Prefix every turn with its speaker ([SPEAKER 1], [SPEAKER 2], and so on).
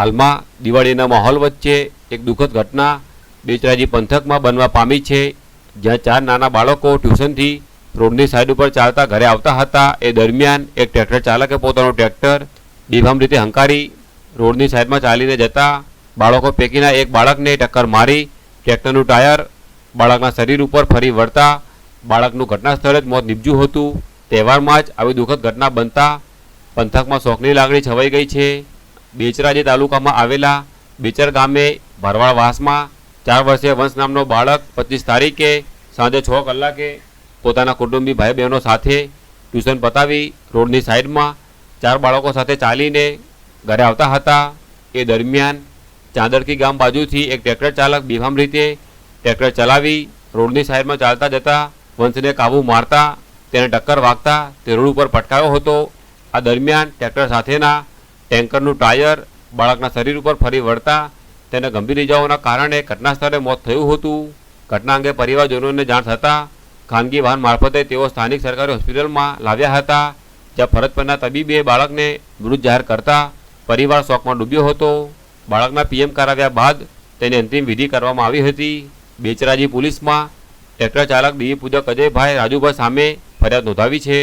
[SPEAKER 1] હાલમાં દિવાળીના માહોલ વચ્ચે એક દુઃખદ ઘટના બેચરાજી પંથકમાં બનવા પામી છે, જ્યાં ચાર નાના બાળકો ટ્યુશનથી રોડની સાઈડ ઉપર ચાલતા ઘરે આવતા હતા. એ દરમિયાન એક ટ્રેક્ટર ચાલકે પોતાનું ટ્રેક્ટર બેફામ રીતે હંકારી રોડની સાઈડમાં ચાલીને જતા બાળકો પૈકીના એક બાળકને ટક્કર મારી ટ્રેક્ટરનું ટાયર બાળકના શરીર ઉપર ફરી વળતા બાળકનું ઘટના સ્થળે જ મોત નીપજ્યું હતું. તહેવારમાં જ આવી દુઃખદ ઘટના બનતા પંથકમાં શોકની લાગણી છવાઈ ગઈ છે. બેચરાજી તાલુકામાં આવેલા બેચર ગામે ભરવાડ વાસમાં ચાર વર્ષીય વંશ નામનો બાળક પચીસ તારીખે સાંજે છ કલાકે પોતાના કુટુંબી ભાઈ બહેનો સાથે ટ્યુશન પતાવી રોડની સાઈડમાં ચાર બાળકો સાથે ચાલીને ઘરે આવતા હતા. એ દરમિયાન ચાંદરકી ગામ બાજુથી એક ટ્રેક્ટર ચાલક બેફામ રીતે ટ્રેક્ટર ચલાવી રોડની સાઈડમાં ચાલતા જતા વંશને કાબુ મારતા, તેને ટક્કર વાગતા તે રોડ ઉપર પટકાયો હતો. આ દરમિયાન ટ્રેક્ટર સાથેના ટેન્કરનું ટાયર બાળકના શરીર ઉપર ફરી વળતા તેને ગંભીર ઇજાઓના કારણે ઘટના સ્થળે મોત થયું હતું. ઘટના અંગે પરિવારજનોને જાણ થતાં ખાનગી વાહન મારફતે તેઓ સ્થાનિક સરકારી હોસ્પિટલમાં લાવ્યા હતા, જ્યાં ફરજ પરના તબીબે બાળકને મૃત જાહેર કરતા પરિવાર શોકમાં ડૂબ્યો હતો. બાળકના પીએમ કરાવ્યા બાદ તેની અંતિમ વિધિ કરવામાં આવી હતી. બેચરાજી પોલીસમાં ટ્રેક્ટર ચાલક દિવ્ય પૂજક અજયભાઈ રાજુભાઈ સામે ફરિયાદ નોંધાવી છે.